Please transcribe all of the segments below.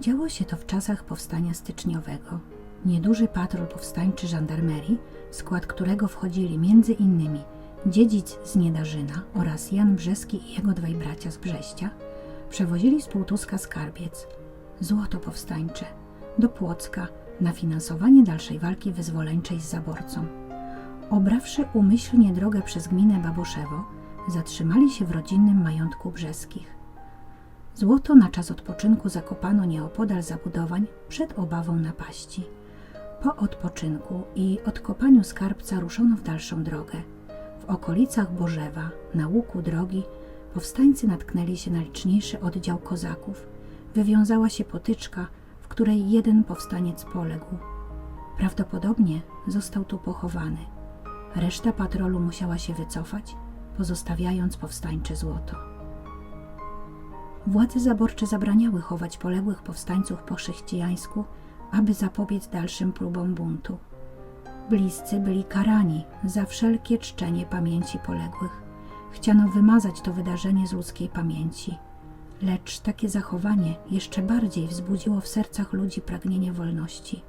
Działo się to w czasach powstania styczniowego. Nieduży patrol powstańczy żandarmerii, w skład którego wchodzili innymi dziedzic z Niedarzyna oraz Jan Brzeski i jego dwaj bracia z Brześcia, przewozili z Półtuska skarbiec, złoto powstańcze, do Płocka na finansowanie dalszej walki wyzwoleńczej z zaborcą. Obrawszy umyślnie drogę przez gminę Baboszewo, zatrzymali się w rodzinnym majątku Brzeskich. Złoto na czas odpoczynku zakopano nieopodal zabudowań przed obawą napaści. Po odpoczynku i odkopaniu skarbca ruszono w dalszą drogę. W okolicach Bożewa, na łuku drogi, powstańcy natknęli się na liczniejszy oddział kozaków. Wywiązała się potyczka, w której jeden powstaniec poległ. Prawdopodobnie został tu pochowany. Reszta patrolu musiała się wycofać, pozostawiając powstańcze złoto. Władze zaborcze zabraniały chować poległych powstańców po chrześcijańsku, aby zapobiec dalszym próbom buntu. Bliscy byli karani za wszelkie czczenie pamięci poległych. Chciano wymazać to wydarzenie z ludzkiej pamięci. Lecz takie zachowanie jeszcze bardziej wzbudziło w sercach ludzi pragnienie wolności.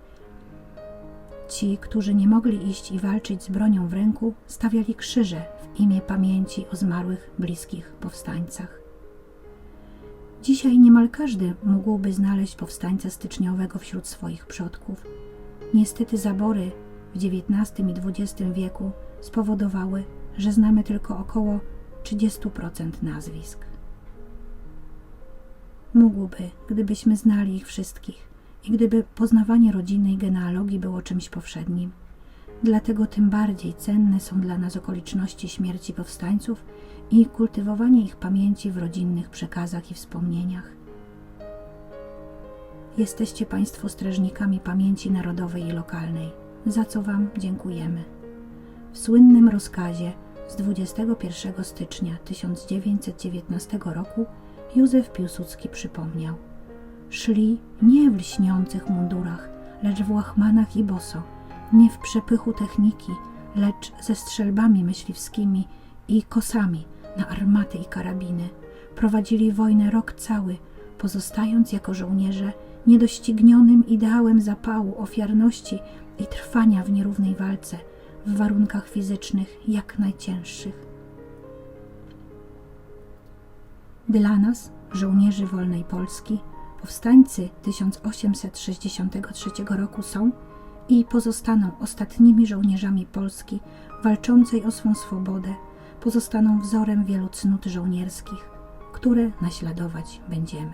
Ci, którzy nie mogli iść i walczyć z bronią w ręku, stawiali krzyże w imię pamięci o zmarłych bliskich powstańcach. Dzisiaj niemal każdy mógłby znaleźć powstańca styczniowego wśród swoich przodków. Niestety zabory w XIX i XX wieku spowodowały, że znamy tylko około 30% nazwisk. Mógłby, gdybyśmy znali ich wszystkich i gdyby poznawanie rodzinnej genealogii było czymś powszednim. Dlatego tym bardziej cenne są dla nas okoliczności śmierci powstańców i kultywowanie ich pamięci w rodzinnych przekazach i wspomnieniach. Jesteście Państwo strażnikami pamięci narodowej i lokalnej, za co Wam dziękujemy. W słynnym rozkazie z 21 stycznia 1919 roku Józef Piłsudski przypomniał: Szli nie w lśniących mundurach, lecz w łachmanach i boso, nie w przepychu techniki, lecz ze strzelbami myśliwskimi i kosami na armaty i karabiny. Prowadzili wojnę rok cały, pozostając jako żołnierze niedoścignionym ideałem zapału, ofiarności i trwania w nierównej walce w warunkach fizycznych jak najcięższych. Dla nas, żołnierzy wolnej Polski, powstańcy 1863 roku są i pozostaną ostatnimi żołnierzami Polski walczącej o swą swobodę, pozostaną wzorem wielu cnót żołnierskich, które naśladować będziemy.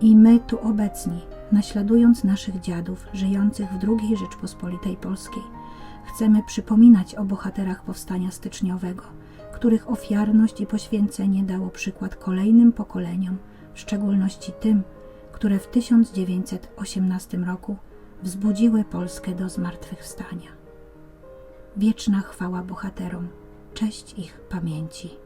I my tu obecni, naśladując naszych dziadów żyjących w II Rzeczpospolitej Polskiej, chcemy przypominać o bohaterach powstania styczniowego, których ofiarność i poświęcenie dało przykład kolejnym pokoleniom, w szczególności tym, które w 1918 roku wzbudziły Polskę do zmartwychwstania. Wieczna chwała bohaterom, cześć ich pamięci.